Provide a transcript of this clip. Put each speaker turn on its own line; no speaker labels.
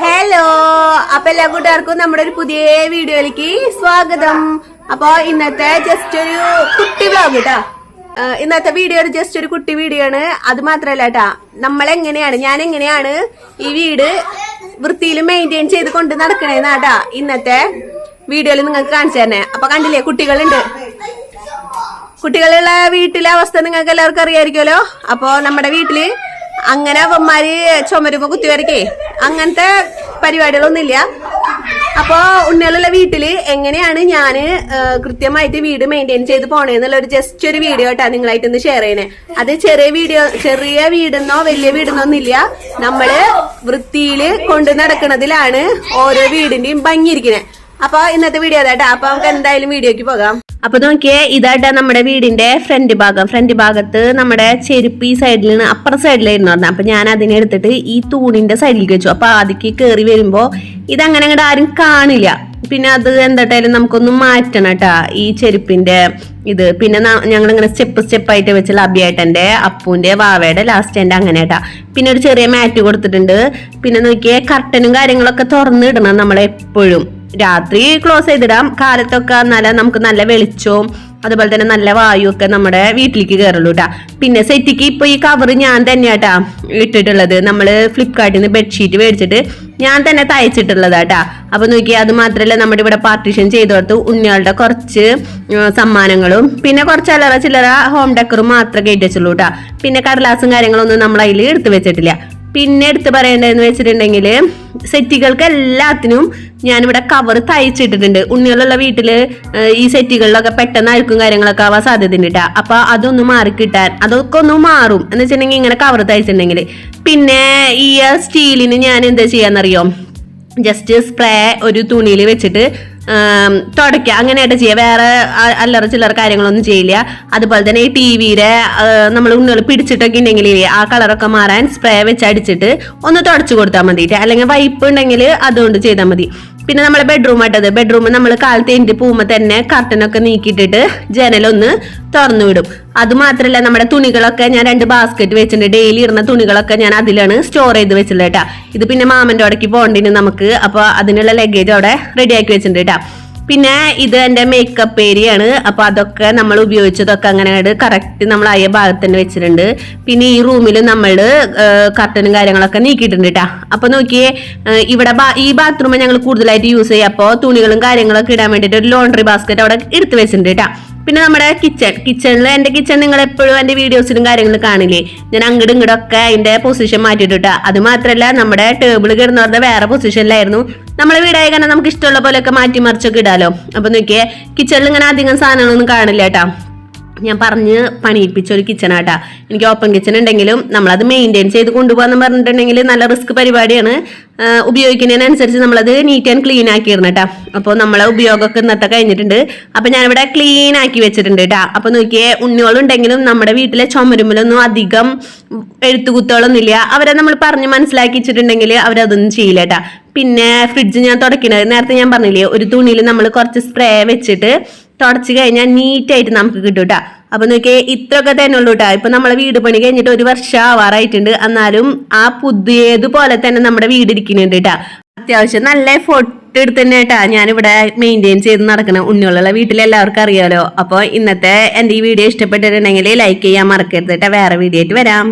Hello അപ്പൊ എല്ലാ കൂട്ടുകാർക്കും നമ്മുടെ ഒരു പുതിയ വീഡിയോയിലേക്ക് സ്വാഗതം. അപ്പൊ ഇന്നത്തെ ജസ്റ്റ് ഒരു കുട്ടി വ്ലോഗ് കേട്ടാ ഇന്നത്തെ വീഡിയോ ജസ്റ്റ് ഒരു കുട്ടി വീഡിയോ ആണ്. അത് മാത്രല്ല കേട്ടാ നമ്മളെങ്ങനെയാണ് ഞാൻ എങ്ങനെയാണ് ഈ വീട് വൃത്തിയിൽ മെയിന്റെയിൻ ചെയ്ത് കൊണ്ട് നടക്കണേന്നാട്ടാ ഇന്നത്തെ വീഡിയോയിൽ നിങ്ങൾക്ക് കാണിച്ചു തന്നെ അപ്പൊ കണ്ടില്ലേ കുട്ടികളുണ്ട്. കുട്ടികളുള്ള വീട്ടിലെ അവസ്ഥ നിങ്ങൾക്ക് എല്ലാവർക്കും അറിയായിരിക്കുമല്ലോ. അപ്പോ നമ്മുടെ വീട്ടിൽ അങ്ങനെ അവന്മാര് ചുമരുമ്പോ കുത്തിവരക്കേ അങ്ങനത്തെ പരിപാടികളൊന്നുമില്ല. അപ്പോ ഉണ്ണികളുള്ള വീട്ടിൽ എങ്ങനെയാണ് ഞാൻ കൃത്യമായിട്ട് വീട് മെയിന്റെയിൻ ചെയ്ത് പോണേന്നുള്ള ഒരു ജസ്റ്റ് ഒരു വീഡിയോ കേട്ടാ നിങ്ങളായിട്ട് ഒന്ന് ഷെയർ ചെയ്യണേ. അത് ചെറിയ വീഡിയോ ചെറിയ വീടെന്നോ വലിയ വീടെന്നോ ഒന്നില്ല നമ്മൾ വൃത്തിയിൽ കൊണ്ടു നടക്കുന്നതിലാണ് ഓരോ വീടിന്റെയും ഭംഗിയിരിക്കുന്നത് അപ്പൊ ഇന്നത്തെ വീഡിയോ അതാട്ടാ. അപ്പൊ നമുക്ക് എന്തായാലും വീഡിയോക്ക് പോകാം. അപ്പൊ നോക്കിയേ ഇതാട്ടാ നമ്മുടെ വീടിന്റെ ഫ്രണ്ട് ഭാഗം. ഫ്രണ്ട് ഭാഗത്ത് നമ്മുടെ ചെരുപ്പ് ഈ സൈഡിൽ നിന്ന് അപ്പുറ സൈഡിലായിരുന്നു പറഞ്ഞത്. അപ്പൊ ഞാൻ അതിനെ എടുത്തിട്ട് ഈ തൂണിന്റെ സൈഡിലേക്ക് വെച്ചു. അപ്പൊ ആദ്യക്ക് കയറി വരുമ്പോ ഇതങ്ങനെ അങ്ങോട്ട് ആരും കാണില്ല. പിന്നെ അത് എന്തായാലും നമുക്കൊന്ന് മാറ്റണം കേട്ടാ ഈ ചെരുപ്പിന്റെ ഇത്. പിന്നെ ഞങ്ങൾ ഇങ്ങനെ സ്റ്റെപ്പ് സ്റ്റെപ്പ് ആയിട്ട് വെച്ച അഭിയേട്ടന്റെ അപ്പൂന്റെ വാവയുടെ ലാസ്റ്റ് എന്റെ അങ്ങനെ കേട്ടാ പിന്നെ ഒരു ചെറിയ മാറ്റ് കൊടുത്തിട്ടുണ്ട്. പിന്നെ നോക്കിയേ കർട്ടനും കാര്യങ്ങളൊക്കെ തുറന്നിടണം നമ്മളെപ്പോഴും. രാത്രി ക്ലോസ് ചെയ്തിടാം. കാലത്തൊക്കെ നല്ല നമുക്ക് നല്ല വെളിച്ചവും അതുപോലെ തന്നെ നല്ല വായു ഒക്കെ നമ്മുടെ വീട്ടിലേക്ക് കയറുള്ളൂ കേട്ടാ പിന്നെ സെറ്റിക്ക് ഇപ്പൊ ഈ കവർ ഞാൻ തന്നെയാട്ടാ ഇട്ടിട്ടുള്ളത്. നമ്മൾ ഫ്ലിപ്കാർട്ടിൽ നിന്ന് ബെഡ്ഷീറ്റ് മേടിച്ചിട്ട് ഞാൻ തന്നെ തയ്ച്ചിട്ടുള്ളതാട്ടാ അപ്പൊ നോക്കി അത് മാത്രല്ല നമ്മുടെ ഇവിടെ പാർട്ടീഷൻ കൊടുത്ത് ഉണ്ണികളുടെ കുറച്ച് സമ്മാനങ്ങളും പിന്നെ കുറച്ച് അല്ലറ ചില്ലറ ഹോം ഡെക്കറും മാത്രമേ കേട്ടു വെച്ചുള്ളൂ കേട്ടാ പിന്നെ കടലാസും കാര്യങ്ങളൊന്നും നമ്മൾ അതിൽ എടുത്തു വെച്ചിട്ടില്ല. പിന്നെ എടുത്ത് പറയേണ്ടതെന്ന് വെച്ചിട്ടുണ്ടെങ്കിൽ സെറ്റുകൾക്ക് എല്ലാത്തിനും ഞാനിവിടെ കവർ തയ്ച്ചിട്ടിട്ടുണ്ട്. ഉണ്ണികളുള്ള വീട്ടിൽ ഈ സെറ്റുകളിലൊക്കെ പെട്ടെന്ന് അഴുക്കും കാര്യങ്ങളൊക്കെ ആവാൻ സാധ്യതയുണ്ട് കേട്ടോ അപ്പൊ അതൊന്ന് മാറി കിട്ടാൻ അതൊക്കെ ഒന്ന് മാറും. എന്ന് വെച്ചിട്ടുണ്ടെങ്കിൽ ഇങ്ങനെ കവർ തയ്ച്ചിട്ടുണ്ടെങ്കിൽ. പിന്നെ ഈ സ്റ്റീലിന് ഞാൻ എന്താ ചെയ്യാന്നറിയോ? ജസ്റ്റ് സ്പ്രേ ഒരു തുണിയിൽ വെച്ചിട്ട് തുടയ്ക്കുക. അങ്ങനെയായിട്ട് ചെയ്യുക. വേറെ അല്ലറ ചില്ലറ കാര്യങ്ങളൊന്നും ചെയ്യില്ല. അതുപോലെ തന്നെ ഈ ടി വിയുടെ നമ്മൾ ഉണ്ണികൾ പിടിച്ചിട്ടൊക്കെ ഉണ്ടെങ്കിൽ ആ കളറൊക്കെ മാറാൻ സ്പ്രേ വെച്ച് അടിച്ചിട്ട് ഒന്ന് തുടച്ചു കൊടുത്താൽ മതിയിട്ട്. അല്ലെങ്കിൽ വൈപ്പ് ഉണ്ടെങ്കിൽ അതുകൊണ്ട് ചെയ്താൽ മതി. പിന്നെ നമ്മളെ ബെഡ്റൂം ആട്ടത് ബെഡ്റൂം നമ്മൾ കാലത്ത് എന്റെ പോകുമ്പോൾ തന്നെ കർട്ടനൊക്കെ നീക്കിയിട്ടിട്ട് ജനലൊന്ന് തുറന്നു വിടും. അത് മാത്രല്ല നമ്മുടെ തുണികളൊക്കെ ഞാൻ രണ്ട് ബാസ്ക്കറ്റ് വെച്ചിട്ടുണ്ട്. ഡെയിലി ഇടുന്ന തുണികളൊക്കെ ഞാൻ അതിലാണ് സ്റ്റോർ ചെയ്ത് വെച്ചിട്ടുണ്ട് കേട്ടാ ഇത് പിന്നെ മാമന്റെ അവിടേക്ക് പോകേണ്ടിന് നമുക്ക് അപ്പോൾ അതിനുള്ള ലഗേജ് അവിടെ റെഡിയാക്കി വെച്ചിട്ടുണ്ട് കേട്ടാ പിന്നെ ഇത് എന്റെ മേക്കപ്പ് ഏരിയ ആണ്. അപ്പൊ അതൊക്കെ നമ്മൾ ഉപയോഗിച്ചതൊക്കെ അങ്ങനെ കറക്റ്റ് നമ്മൾ ആയ ഭാഗത്ത് തന്നെ വെച്ചിട്ടുണ്ട്. പിന്നെ ഈ റൂമിൽ നമ്മൾ കർട്ടനും കാര്യങ്ങളൊക്കെ നീക്കിയിട്ടുണ്ട് കേട്ടാ അപ്പൊ നോക്കിയേ ഇവിടെ ഈ ബാത്റൂം ഞങ്ങൾ കൂടുതലായിട്ട് യൂസ് ചെയ്യുക. അപ്പോൾ തുണികളും കാര്യങ്ങളൊക്കെ ഇടാൻ വേണ്ടിയിട്ട് ഒരു ലോണ്ടറി ബാസ്ക്കറ്റ് അവിടെ എടുത്ത് വെച്ചിട്ടുണ്ട് കേട്ടാ പിന്നെ നമ്മുടെ കിച്ചൺ കിച്ചണിൽ എന്റെ കിച്ചൺ നിങ്ങൾ എപ്പോഴും എന്റെ വീഡിയോസിലും കാര്യങ്ങളും കാണില്ലേ? ഞാൻ അങ്ങോട്ടും ഇങ്ങോട്ടൊക്കെ അതിന്റെ പൊസിഷൻ മാറ്റിയിട്ടാ അത് മാത്രമല്ല നമ്മുടെ ടേബിൾ കിടന്നു പറഞ്ഞ വേറെ പൊസിഷനിലായിരുന്നു നമ്മളെ വീടായ കാരണം നമുക്ക് ഇഷ്ടമുള്ള പോലെയൊക്കെ മാറ്റി മറിച്ചൊക്കെ ഇടാലോ. അപ്പൊ നോക്കിയേ കിച്ചണിൽ ഇങ്ങനെ അധികം സാധനങ്ങളൊന്നും കാണില്ല കേട്ടാ ഞാൻ പറഞ്ഞ് പണിയിപ്പിച്ച ഒരു കിച്ചൺ ആട്ടാ. എനിക്ക് ഓപ്പൺ കിച്ചൺ ഉണ്ടെങ്കിലും നമ്മളത് മെയിന്റെയിൻ ചെയ്ത് കൊണ്ടുപോകാന്ന് പറഞ്ഞിട്ടുണ്ടെങ്കിൽ നല്ല റിസ്ക് പരിപാടിയാണ്. ഉപയോഗിക്കുന്നതിനനുസരിച്ച് നമ്മളത് നീറ്റ് ആൻഡ് ക്ലീൻ ആക്കി ആക്കിയിരുന്നു കേട്ടാ അപ്പോൾ നമ്മളെ ഉപയോഗമൊക്കെ ഇന്നത്തെ കഴിഞ്ഞിട്ടുണ്ട്. അപ്പോൾ ഞാനിവിടെ ക്ലീൻ ആക്കി വെച്ചിട്ടുണ്ട് കേട്ടാ അപ്പോൾ നോക്കിയേ ഉണ്ണികളുണ്ടെങ്കിലും നമ്മുടെ വീട്ടിലെ ചുമരുമ്പിലൊന്നും അധികം എഴുത്തുകുത്തുകളൊന്നും ഇല്ല. അവരെ നമ്മൾ പറഞ്ഞ് മനസ്സിലാക്കിച്ചിട്ടുണ്ടെങ്കിൽ അവരതൊന്നും ചെയ്യില്ല കേട്ടാ പിന്നെ ഫ്രിഡ്ജ് ഞാൻ തുടക്കണത് നേരത്തെ ഞാൻ പറഞ്ഞില്ലേ ഒരു തുണിയിൽ നമ്മൾ കുറച്ച് സ്പ്രേ വെച്ചിട്ട് തുടച്ച് കഴിഞ്ഞാൽ നീറ്റായിട്ട് നമുക്ക് കിട്ടും കേട്ടോ അപ്പൊ നോക്കിയേ ഇത്രയൊക്കെ തന്നെ ഉള്ളൂ കേട്ടോ ഇപ്പൊ നമ്മളെ വീട് പണി കഴിഞ്ഞിട്ട് ഒരു വർഷം ആവാറായിട്ടുണ്ട്. എന്നാലും ആ പുതിയതുപോലെ തന്നെ നമ്മുടെ വീട് ഇരിക്കുന്നുണ്ട് കേട്ടോ അത്യാവശ്യം നല്ല എഫോർട്ട് എടുത്ത് തന്നെ കേട്ടാ ഞാനിവിടെ മെയിന്റെയിൻ ചെയ്ത് നടക്കണം ഉണ്ണികളുള്ള വീട്ടിൽ എല്ലാവർക്കും അറിയാലോ. അപ്പോൾ ഇന്നത്തെ എന്റെ ഈ വീഡിയോ ഇഷ്ടപ്പെട്ടിട്ടുണ്ടെങ്കിൽ ലൈക്ക് ചെയ്യാൻ മറക്കരുത് കേട്ടാ വേറെ വീഡിയോ ആയിട്ട് വരാം.